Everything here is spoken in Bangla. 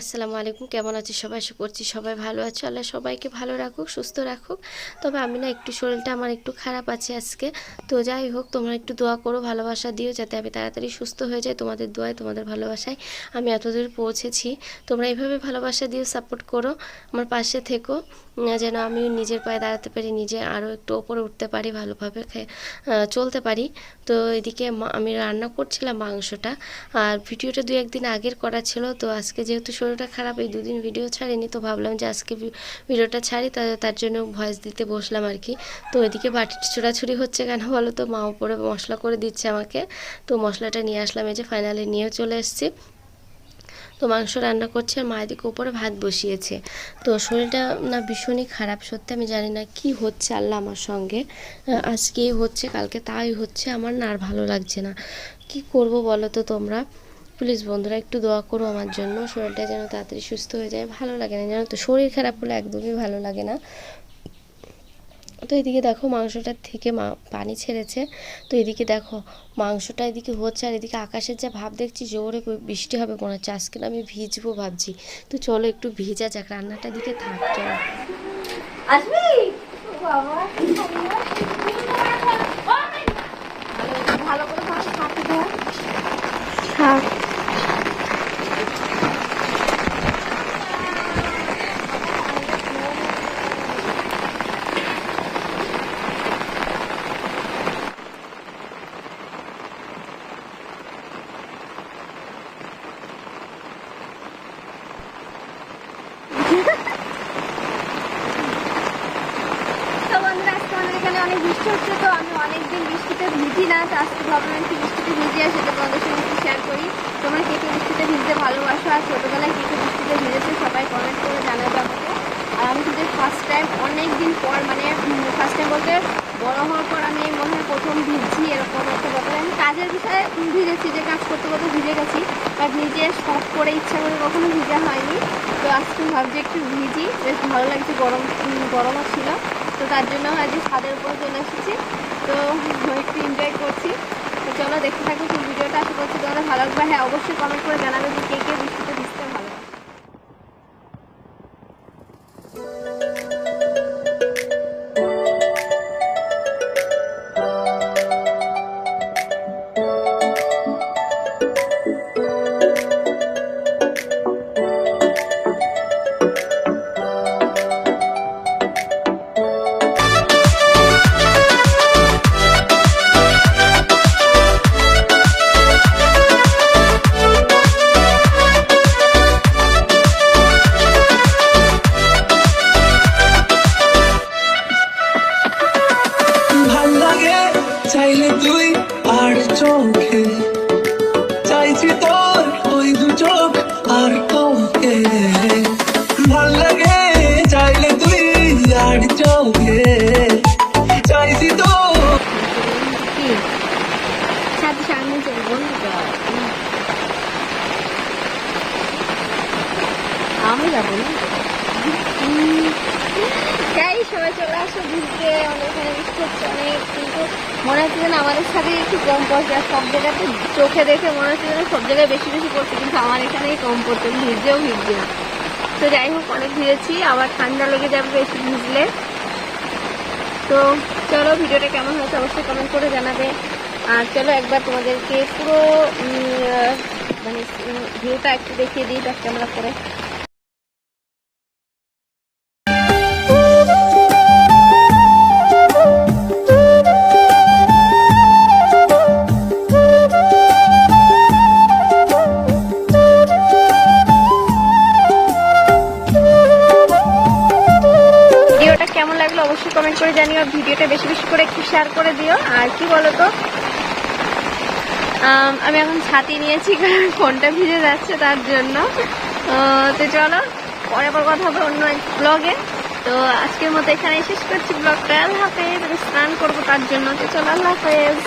আসসালামু আলাইকুম। কেমন আছো সবাই? আশা করছি সবাই ভালো আছো। আল্লাহ সবাইকে ভালো রাখুক, সুস্থ রাখুক। তবে আমি না একটু শরীরটা আমার একটু খারাপ আছে আজকে। তো যাই হোক, তোমরা একটু দোয়া করো, ভালোবাসা দিও যাতে আমি তাড়াতাড়ি সুস্থ হয়ে যাই তোমাদের দোয়ায়, তোমাদের ভালোবাসায় আমি এতদূর পৌঁছেছি। তোমরা এইভাবে ভালোবাসা দিও সাপোর্ট করো, আমার পাশে থেকো। যেন আমি নিজের পায়ে দাঁড়াতে পারি, নিজে আরও একটু ওপরে উঠতে পারি, ভালোভাবে চলতে পারি। তো এদিকে আমি রান্না করছিলাম মাংসটা। আর ভিডিওটা দু একদিন আগের করা ছিল। তো আজকে যেহেতু শরীরটা খারাপ, এই দুদিন ভিডিও ছাড়িনি, তো ভাবলাম যে আজকে ভিডিওটা ছাড়ি তার জন্য ভয়েস দিতে বসলাম আর কি। তো এদিকে বাটি ছোড়াছুড়ি হচ্ছে কেন বলো তো? মা উপরে মশলা করে দিচ্ছে আমাকে। তো মশলাটা নিয়ে আসলাম, এই যে ফাইনালি নিয়েও চলে এসেছি। তো মাংস রান্না করছে আর মা এদিকে উপরে ভাত বসিয়েছে। তো শরীরটা না ভীষণই খারাপ, সত্যি আমি জানি না কি হচ্ছে আল্লাহ আমার সঙ্গে। আজকে হচ্ছে, কালকে তাই হচ্ছে, আমার না আর ভালো লাগছে না। কি করব বলো তো তোমরা? প্লিজ বন্ধুরা, একটু দোয়া করো আমার জন্য। শরীরটা যেন তাড়াতাড়ি সুস্থ হয়ে যায়। ভালো লাগে না, জানো তো? শরীর খারাপ হলে একদমই ভালো লাগে না। তো এদিকে দেখো মাংসটার থেকে মা পানি ছেড়েছে। তো এদিকে দেখো, মাংসটা এদিকে হচ্ছে আর এদিকে আকাশের যা ভাব দেখছি, জোরে বৃষ্টি হবে মনে হচ্ছে। আজকে আমি ভিজবো ভাবছি। তো চলো একটু ভিজা যাক, রান্নাটা দিকে থাক, চলো। আসবি? বাবা ভালো করে ধর হাতে ধর থাক তো বন্ধুরা আজকে আমাদের এখানে অনেক বৃষ্টি হচ্ছে তো আমি অনেকদিন বৃষ্টিতে ভিজি না, তো আজকে ভাবলাম একটু বৃষ্টিতে ভিজে আসে তো তোমাদের সঙ্গে একটু শেয়ার করি। তোমরা কে কে বৃষ্টিতে ভিজতে ভালোবাসো আর ছোটোবেলায় কে কে বৃষ্টিতে ভিজেছে সবাই কমেন্ট করে জানাবে আমাকে। আর আমি কিন্তু ফার্স্ট টাইম অনেক দিন পর মানে ফার্স্ট টাইম বলতে বড় হওয়ার পর আমি মনে হয় প্রথম ভিজছি, এরকম একটা ব্যাপার। আমি কাজের বিষয়ে ভিজেছি, যে কাজ করতে করতে ভিজে গেছি বাট নিজে শখ করে ইচ্ছা করে কখনো ভিজা হয়নি। তো আজকে ভাবছি একটু ভিজি, বেশ ভালো লাগছে, গরম গরমও ছিল। তো তার জন্য আজ ছাদের উপর চলে এসেছি। তো একটু এনজয় করছি। তো চলো দেখতে থাকো ভিডিওটা। আশা করছি তোমাদের ভালো লাগবে। হ্যাঁ অবশ্যই কমেন্ট করে জানাবে যে কে কে আমি যাব না তাই সবাই চলে আসো, ঘুরতে। আমাদের এখানে কিন্তু মনে হচ্ছে যেন আমাদের সাথে একটু কম পড়ছে, আর সব জায়গাতে চোখে দেখে মনে হচ্ছে যেন সব জায়গায় বেশি বেশি পড়ছে, কিন্তু আমার এখানেই কম পড়ছে, ভিজেও ভিজছে না। তো যাই হোক, অনেক ভিজেছি, আবার ঠান্ডা লেগে যাবে বেশি ভিজলে। তো চলো, ভিডিওটা কেমন হয়েছে অবশ্যই কমেন্ট করে জানাবে। আর চলো, একবার তোমাদেরকে পুরো মানে ভিউটা একটু দেখিয়ে দিই ব্যাক ক্যামেরা করে। কমেন্ট করে জানিও, ভিডিওটা বেশি বেশি করে একটু শেয়ার করে দিও। আর কি বলো তো আমি এখন ছাতি নিয়েছি, কারণ ফোনটা ভিজে যাচ্ছে তার জন্য। তো চলো, পরে আবার কথা হবে অন্য ব্লগে তো আজকের মতো এখানে শেষ করছি ব্লগটা আল্লাহ হাফেজ, আমি স্নান করব তার জন্য। তো চলো, আল্লাহ হাফেজ।